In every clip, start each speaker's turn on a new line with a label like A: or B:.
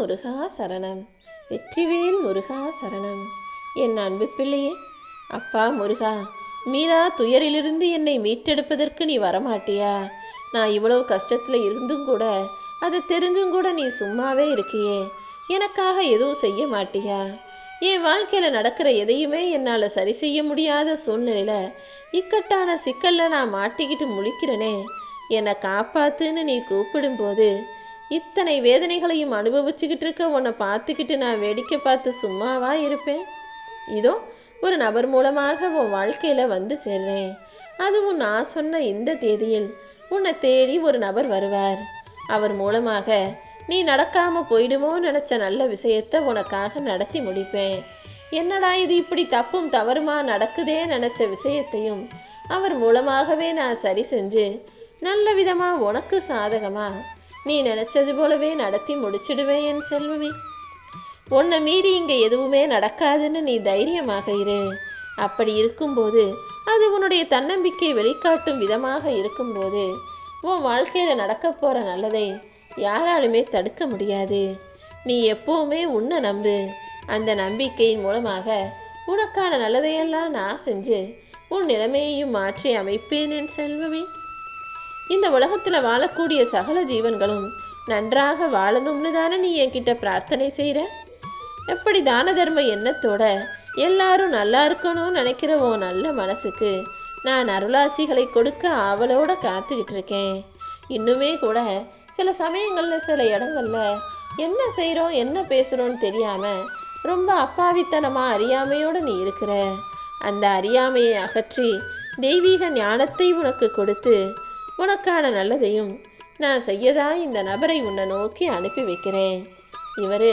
A: முருகா சரணம். வெற்றிவேல் முருகா சரணம். என் அன்பு பிள்ளையே அப்பா முருகா மீரா துயரிலிருந்து என்னை மீட்டெடுப்பதற்கு நீ வரமாட்டியா? நான் இவ்வளவு கஷ்டத்தில் இருந்தும் கூட அது தெரிஞ்சும் கூட நீ சும்மாவே இருக்கியே. எனக்காக எதுவும் செய்ய மாட்டியா? என் வாழ்க்கையில் நடக்கிற எதையுமே என்னால் சரி செய்ய முடியாத சூழ்நிலையில் இக்கட்டான சிக்கலில் நான் மாட்டிக்கிட்டு முழிக்கிறேனே. என்னை காப்பாத்துன்னு நீ கூப்பிடும்போது இத்தனை வேதனைகளையும் அனுபவிச்சுக்கிட்டு இருக்க உன்னை பார்த்துக்கிட்டு நான் வேடிக்கை பார்த்து சும்மாவா இருப்பேன்? இதோ ஒரு நபர் மூலமாக உன் வாழ்க்கையில வந்து சேர்றேன். அதுவும் நான் சொன்ன இந்த தேதியில் உன்னை தேடி ஒரு நபர் வருவார். அவர் மூலமாக நீ நடக்காம போயிடுமோ நினைச்ச நல்ல விஷயத்த உனக்காக நடத்தி முடிப்பேன். என்னடா இது இப்படி தப்பும் தவறுமா நடக்குதே நினைச்ச விஷயத்தையும் அவர் மூலமாகவே நான் சரி செஞ்சு நல்ல விதமா உனக்கு சாதகமா நீ நினைச்சது போலவே நடத்தி முடிச்சிடுவேன் என் செல்வமே. உன்னை மீறி இங்க எதுவுமே நடக்காதுன்னு நீ தைரியமாக இரு. அப்படி இருக்கும்போது அது உன்னுடைய தன்னம்பிக்கை வெளிக்காட்டும் விதமாக இருக்கும்போது உன் வாழ்க்கையில நடக்க போற நல்லதை யாராலுமே தடுக்க முடியாது. நீ எப்பவுமே உன்னை நம்பு. அந்த நம்பிக்கையின் மூலமாக உனக்கான நல்லதையெல்லாம் நான் செஞ்சு உன் நிலைமையையும் மாற்றி அமைப்பேன் என் செல்வமே. இந்த உலகத்துல வாழக்கூடிய சகல ஜீவன்களும் நன்றாக வாழணும்னு தானே நீ என்கிட்ட பிரார்த்தனை செய்கிற எப்படி தான தர்ம எண்ணத்தோட எல்லாரும் நல்லா இருக்கணும்னு நினைக்கிற ஓ நல்ல மனசுக்கு நான் அருளாசிகளை கொடுக்க ஆவலோட காத்துக்கிட்டு இருக்கேன். இன்னுமே கூட சில சமயங்களில் சில இடங்கள்ல என்ன செய்கிறோம் என்ன பேசுகிறோன்னு தெரியாம ரொம்ப அப்பாவித்தனமா அறியாமையோட நீ இருக்கிற. அந்த அறியாமையை அகற்றி தெய்வீக ஞானத்தை உனக்கு கொடுத்து உனக்கான நல்லதையும் நான் செய்யதா இந்த நபரை உன்னை நோக்கி அனுப்பி வைக்கிறேன். இவர்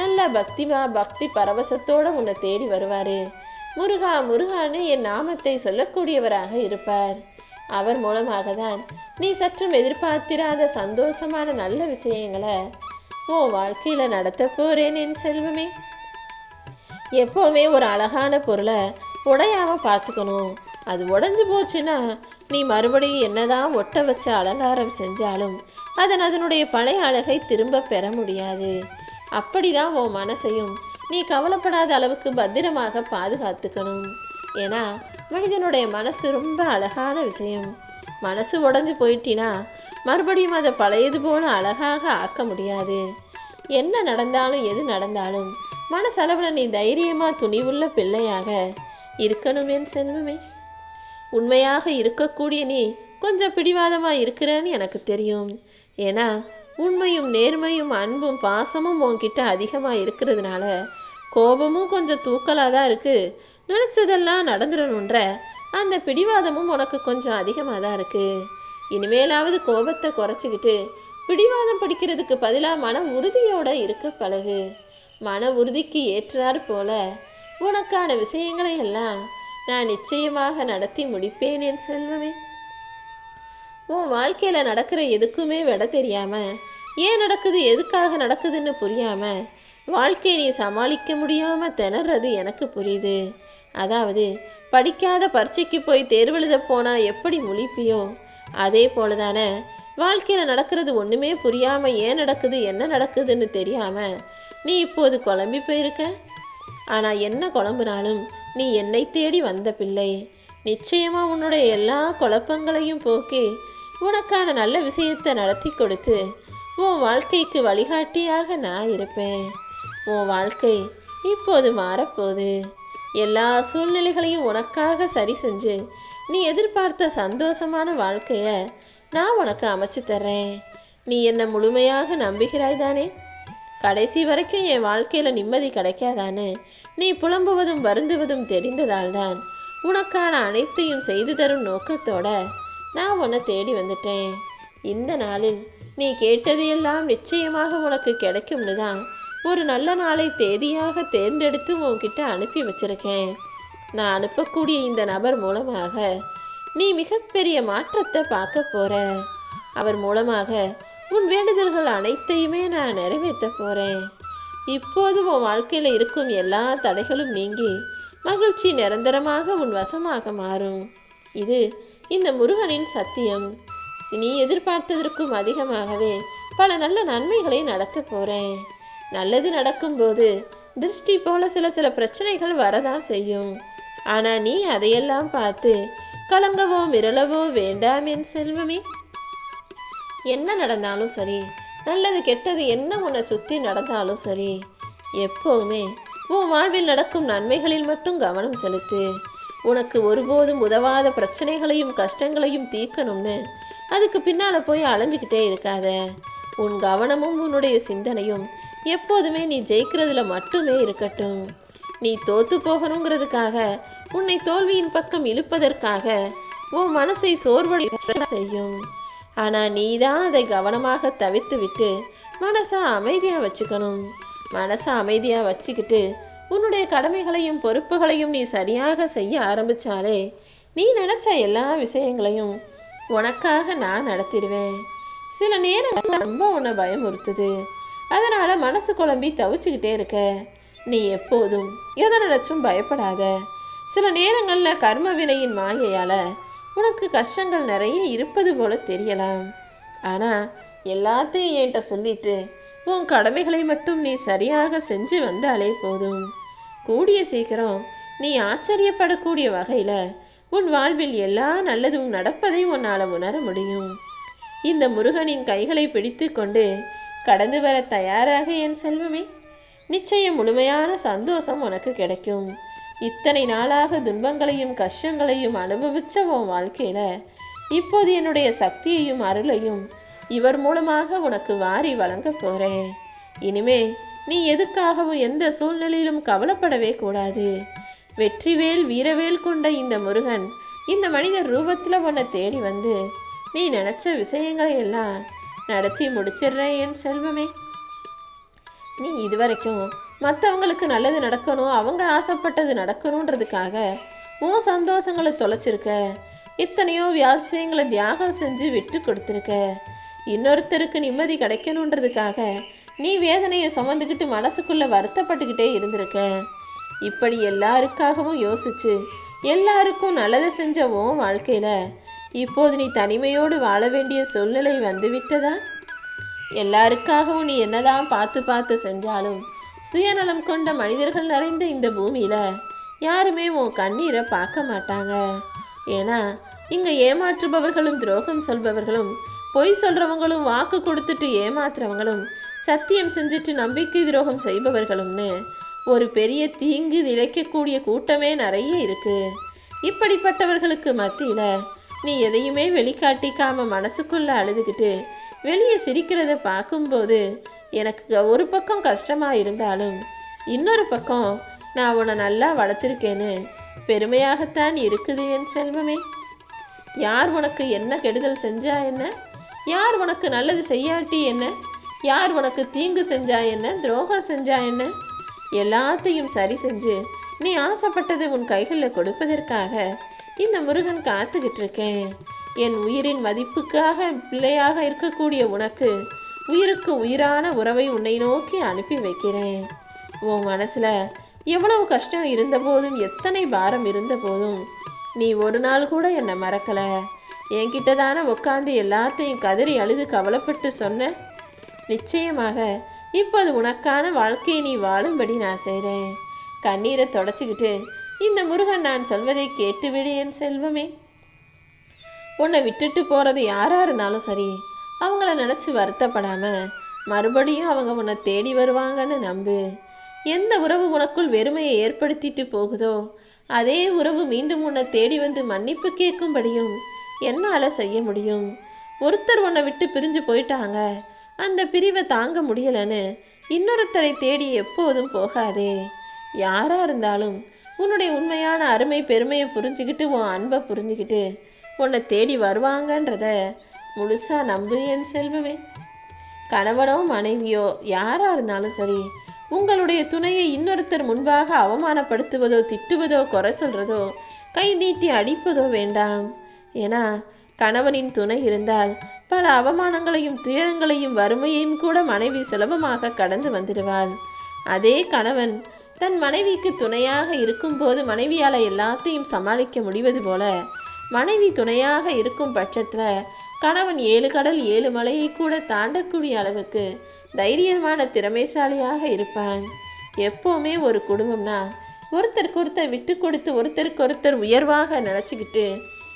A: நல்ல பக்திமா பக்தி பரவசத்தோடு உன்னை தேடி வருவார். முருகா முருகான்னு என் நாமத்தை சொல்லக்கூடியவராக இருப்பார். அவர் மூலமாக தான் நீ சற்றும் எதிர்பார்த்திராத சந்தோஷமான நல்ல விஷயங்களை உன் வாழ்க்கையில் நடத்த போகிறேன் என் செல்வமே. எப்போவுமே ஒரு அழகான பொருளை உடையாமல் பார்த்துக்கணும். அது உடஞ்சு போச்சுன்னா நீ மறுபடியும் என்னதான் ஒட்ட வச்ச அலங்காரம் செஞ்சாலும் அதன் அதனுடைய பழைய அழகை திரும்ப பெற முடியாது. அப்படிதான் உன் மனசையும் நீ கவலைப்படாத அளவுக்கு பத்திரமாக பாதுகாத்துக்கணும். ஏன்னா மனிதனுடைய மனசு ரொம்ப அழகான விஷயம். மனசு உடஞ்சு போயிட்டினா மறுபடியும் அதை பழையது போல அழகாக ஆக்க முடியாது. என்ன நடந்தாலும் எது நடந்தாலும் மனசளவில் நீ தைரியமாக துணிவுள்ள பிள்ளையாக இருக்கணுமேன் செல்வமே. உண்மையாக இருக்கக்கூடிய நீ கொஞ்சம் பிடிவாதமாக இருக்கிறேன்னு எனக்கு தெரியும். ஏன்னா உண்மையும் நேர்மையும் அன்பும் பாசமும் உன்கிட்ட அதிகமாக இருக்கிறதுனால கோபமும் கொஞ்சம் தூக்கலாக தான் இருக்குது நினச்சதெல்லாம் நடந்துடணுன்ற அந்த பிடிவாதமும் உனக்கு கொஞ்சம் அதிகமாக தான் இருக்குது இனிமேலாவது கோபத்தை குறைச்சிக்கிட்டு பிடிவாதம் பிடிக்கிறதுக்கு பதிலாக மன உறுதியோட இருக்க பழகு. மன உறுதிக்கு ஏற்றாற் போல உனக்கான விஷயங்களை எல்லாம் நான் நிச்சயமாக நடத்தி முடிப்பேன் என் செல்வமே. உன் வாழ்க்கையில நடக்கிற எதுக்குமே விட தெரியாம ஏன் நடக்குது எதுக்காக நடக்குதுன்னு புரியாம வாழ்க்கையை நீ சமாளிக்க முடியாம திணறது எனக்கு புரியுது. அதாவது படிக்காத பரீட்சைக்கு போய் தேர்வெழுத போனா எப்படி முழிப்பியோ அதே போலதானே வாழ்க்கையில நடக்கிறது ஒண்ணுமே புரியாம ஏன் நடக்குது என்ன நடக்குதுன்னு தெரியாம நீ இப்போது குழம்பி போயிருக்க? ஆனா என்ன குழம்புனாலும் நீ என்னை தேடி வந்த பிள்ளை. நிச்சயமா உன்னுடைய எல்லா குழப்பங்களையும் போக்கி. உனக்கான நல்ல விஷயத்தை நடத்தி கொடுத்து உன் வாழ்க்கைக்கு வழிகாட்டியாக நான் இருப்பேன். உன் வாழ்க்கை இப்போது மாறப்போகுது. எல்லா சூழ்நிலைகளையும் உனக்காக சரி செஞ்சு நீ எதிர்பார்த்த சந்தோஷமான வாழ்க்கையை நான் உனக்கு அமைச்சு தர்றேன். நீ என்னை முழுமையாக நம்புகிறாய் தானே? கடைசி வரைக்கும் என் வாழ்க்கையில நிம்மதி கிடைக்காதான்னு நீ புலம்புவதும் வருந்துவதும் தெரிந்ததால்தான் உனக்கான அனைத்தையும் செய்து தரும் நோக்கத்தோட நான் உன்னை தேடி வந்துட்டேன். இந்த நாளில் நீ கேட்டதையெல்லாம் நிச்சயமாக உனக்கு கிடைக்கும்னு தான் ஒரு நல்ல நாளை தேதியாக தேர்ந்தெடுத்து உன்கிட்ட அனுப்பி வச்சிருக்கேன். நான் அனுப்பக்கூடிய இந்த நபர் மூலமாக நீ மிகப்பெரிய மாற்றத்தை பார்க்க போற. அவர் மூலமாக உன் வேண்டுதல்கள் அனைத்தையுமே நான் நிறைவேற்ற போறேன். இப்போது உன் வாழ்க்கையில இருக்கும் எல்லா தடைகளும் நீங்கி மகிழ்ச்சி நிரந்தரமாக உன் வசமாக மாறும். இது இந்த முருகனின் சத்தியம். நீ எதிர்பார்த்ததற்கும் அதிகமாகவே பல நல்ல நன்மைகளை நடத்த போறேன். நல்லது நடக்கும்போது திருஷ்டி போல சில சில பிரச்சனைகள் வரதான் செய்யும். ஆனா நீ அதையெல்லாம் பார்த்து கலங்கவோ மிரளவோ வேண்டாம் என் செல்வமே. என்ன நடந்தாலும் சரி நல்லது கெட்டது என்ன உன்னை சுற்றி நடந்தாலும் சரி எப்போவுமே உன் வாழ்வில் நடக்கும் நன்மைகளில் மட்டும் கவனம் செலுத்து. உனக்கு ஒருபோதும் உதவாத பிரச்சனைகளையும் கஷ்டங்களையும் தீர்க்கணும்னு அதுக்கு பின்னால போய் அலைஞ்சுக்கிட்டே இருக்காத. உன் கவனமும் உன்னுடைய சிந்தனையும் எப்போதுமே நீ ஜெயிக்கிறதுல மட்டுமே இருக்கட்டும். நீ தோத்து போகணுங்கிறதுக்காக உன்னை தோல்வியின் பக்கம் இழுப்பதற்காக உன் மனசை சோர்வடை செய்யும் ஆனால் நீ தான் அதை கவனமாக தவிர்த்து விட்டு மனசை அமைதியாக வச்சுக்கணும். மனசை அமைதியாக வச்சுக்கிட்டு உன்னுடைய கடமைகளையும் பொறுப்புகளையும் நீ சரியாக செய்ய ஆரம்பிச்சாலே நீ நினச்ச எல்லா விஷயங்களையும் உனக்காக நான் நடத்திடுவேன். சில நேரங்கள் ரொம்ப உன்னை பயமுறுத்துது. அதனால் மனசு குழம்பி தவிச்சுக்கிட்டே இருக்க. நீ எப்போதும் எதை நினச்சும் பயப்படாத. சில நேரங்களில் கர்ம வினையின் மாயையால் உனக்கு கஷ்டங்கள் நிறைய இருப்பது போல தெரியலாம். ஆனால் எல்லாத்தையும் என்கிட்ட சொல்லிட்டு உன் கடமைகளை மட்டும் நீ சரியாக செஞ்சு வந்தாலே போதும். கூடிய சீக்கிரம் நீ ஆச்சரியப்படக்கூடிய வகையில் உன் வாழ்வில் எல்லா நல்லதும் நடப்பதை உன்னால் உணர முடியும். இந்த முருகனின் கைகளை பிடித்து கொண்டு கடந்து வர தயாராக என் செல்வமே நிச்சயம் முழுமையான சந்தோஷம் உனக்கு கிடைக்கும். இத்தனை நாளாக துன்பங்களையும் கஷ்டங்களையும் அனுபவிச்ச உன் வாழ்க்கையில இப்போது என்னுடைய சக்தியையும் அருளையும் இவர் மூலமாக உனக்கு வாரி வழங்க போறேன். இனிமே நீ எதுக்காகவும் எந்த சூழ்நிலையிலும் கவலைப்படவே கூடாது. வெற்றிவேல் வீரவேல் கொண்ட இந்த முருகன் இந்த மனிதர் ரூபத்தில் உன்னை தேடி வந்து நீ நினைச்ச விஷயங்களை எல்லாம் நடத்தி முடிச்சிடுறேன் என் செல்வமே. நீ இதுவரைக்கும் மற்றவங்களுக்கு நல்லது நடக்கணும் அவங்க ஆசைப்பட்டது நடக்கணுன்றதுக்காக உன் சந்தோஷங்களை தொலைச்சிருக்க. எத்தனையோ வியாசியங்களை தியாகம் செஞ்சு விட்டு கொடுத்துருக்க. இன்னொருத்தருக்கு நிம்மதி கிடைக்கணுன்றதுக்காக நீ வேதனையை சுமந்துக்கிட்டு மனசுக்குள்ளே வருத்தப்பட்டுக்கிட்டே இருந்திருக்க. இப்படி எல்லாருக்காகவும் யோசிச்சு எல்லாருக்கும் நல்லதை செஞ்ச உன் இப்போது நீ தனிமையோடு வாழ வேண்டிய சூழ்நிலை வந்து விட்டதா எல்லாருக்காகவும் நீ என்னதான் பார்த்து பார்த்து செஞ்சாலும் சுயநலம் கொண்ட மனிதர்கள் நிறைந்த இந்த பூமியில யாருமே உன் கண்ணீரை பார்க்க மாட்டாங்க. ஏன்னா இங்க ஏமாற்றுபவர்களும் துரோகம் சொல்பவர்களும் பொய் சொல்றவங்களும் வாக்கு கொடுத்துட்டு ஏமாத்துறவங்களும் சத்தியம் செஞ்சுட்டு நம்பிக்கை துரோகம் செய்பவர்களும்னு ஒரு பெரிய தீங்கு இழைக்கக்கூடிய கூட்டமே நிறைய இருக்கு. இப்படிப்பட்டவர்களுக்கு மத்தியில நீ எதையுமே வெளிக்காட்டிக்காம மனசுக்குள்ள அழுதுகிட்டு வெளியே சிரிக்கிறத பார்க்கும்போது எனக்கு ஒரு பக்கம் கஷ்டமா இருந்தாலும் இன்னொரு பக்கம் நான் உன்னை நல்லா வளர்த்துருக்கேன்னு பெருமையாகத்தான் இருக்குது என் செல்வமே. யார் உனக்கு என்ன கெடுதல் செஞ்சா என்ன? யார் உனக்கு நல்லது செய்யாட்டி என்ன? யார் உனக்கு தீங்கு செஞ்சா என்ன? துரோகம் செஞ்சா என்ன? எல்லாத்தையும் சரி செஞ்சு நீ ஆசைப்பட்டது உன் கைகளில் கொடுப்பதற்காக இந்த முருகன் காத்துக்கிட்டு இருக்கேன். என் உயிரின் மதிப்புக்காக பிள்ளையாக இருக்கக்கூடிய உனக்கு உயிருக்கு உயிரான உறவை உன்னை நோக்கி அனுப்பி வைக்கிறேன். உன் மனசுல எவ்வளவு கஷ்டம் இருந்த போதும் எத்தனை பாரம் இருந்த போதும் நீ ஒரு நாள் கூட என்னை மறக்கல. என்கிட்ட தானே உட்காந்து எல்லாத்தையும் கதறி அழுது கவலைப்பட்டு சொன்ன? நிச்சயமாக இப்போது உனக்கான வாழ்க்கையை நீ வாழும்படி நான் செய்கிறேன் கண்ணீரை தொடச்சிக்கிட்டு இந்த முருகன் நான் சொல்வதை கேட்டுவிடு என் செல்வமே. உன்னை விட்டுட்டு போகிறது யாராக இருந்தாலும் சரி அவங்கள நினச்சி வருத்தப்படாம மறுபடியும் அவங்க உன்னை தேடி வருவாங்கன்னு நம்பு. எந்த உறவு உனக்குள் வெறுமையை ஏற்படுத்திட்டு போகுதோ அதே உறவு மீண்டும் உன்னை தேடி வந்து மன்னிப்பு கேட்கும்படியும் என்னால் செய்ய முடியும். ஒருத்தர் உன்னை விட்டு பிரிஞ்சு போயிட்டாங்க அந்த பிரிவை தாங்க முடியலன்னு இன்னொருத்தரை தேடி எப்போதும் போகாதே. யாராக இருந்தாலும் உன்னுடைய உண்மையான அருமை பெருமையை புரிஞ்சுக்கிட்டு உன் அன்பை புரிஞ்சுக்கிட்டு உன்னை தேடி வருவாங்கன்றத முழுசா நம்பு என் செல்வமே. கணவனோ மனைவியோ யாரா இருந்தாலும் சரி உங்களுடைய துணையை இன்னொருத்தர் முன்பாக அவமானப்படுத்துவதோ திட்டுவதோ குறை சொல்றதோ கை நீட்டி அடிப்பதோ வேண்டாம். ஏன்னா கணவனின் துணை இருந்தால் பல அவமானங்களையும் துயரங்களையும் வறுமையையும் கூட மனைவி சுலபமாக கடந்து வந்துடுவாள். அதே கணவன் தன் மனைவிக்கு துணையாக இருக்கும்போது மனைவியால் எல்லாத்தையும் சமாளிக்க முடிவது போல மனைவி துணையாக இருக்கும் பட்சத்தில் கணவன் ஏழு கடல் ஏழு மலையை கூட தாண்டக்கூடிய அளவுக்கு தைரியமான திறமைசாலியாக இருப்பான். எப்போவுமே ஒரு குடும்பம்னா ஒருத்தருக்கு ஒருத்தர் விட்டு கொடுத்து ஒருத்தருக்கு ஒருத்தர் உயர்வாக நினச்சிக்கிட்டு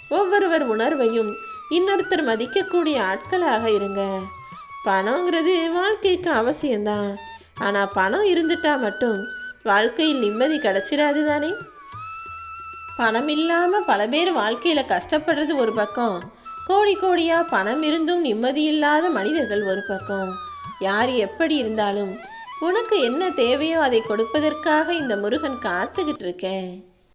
A: ஒவ்வொருவர் உணர்வையும் இன்னொருத்தர் மதிக்கக்கூடிய ஆட்களாக இருங்க. பணங்கிறது வாழ்க்கைக்கு அவசியம்தான். ஆனால் பணம் இருந்துட்டா மட்டும் வாழ்க்கையில் நிம்மதி கிடைச்சிடாது தானே பணம் இல்லாமல் பல பேர் வாழ்க்கையில் கஷ்டப்படுறது ஒரு பக்கம். கோடி கோடியாக பணம் இருந்தும் நிம்மதி இல்லாத மனிதர்கள் ஒரு பக்கம். யார் எப்படி இருந்தாலும் உனக்கு என்ன தேவையோ அதை கொடுப்பதற்காக இந்த முருகன் காத்துக்கிட்டு இருக்கேன்.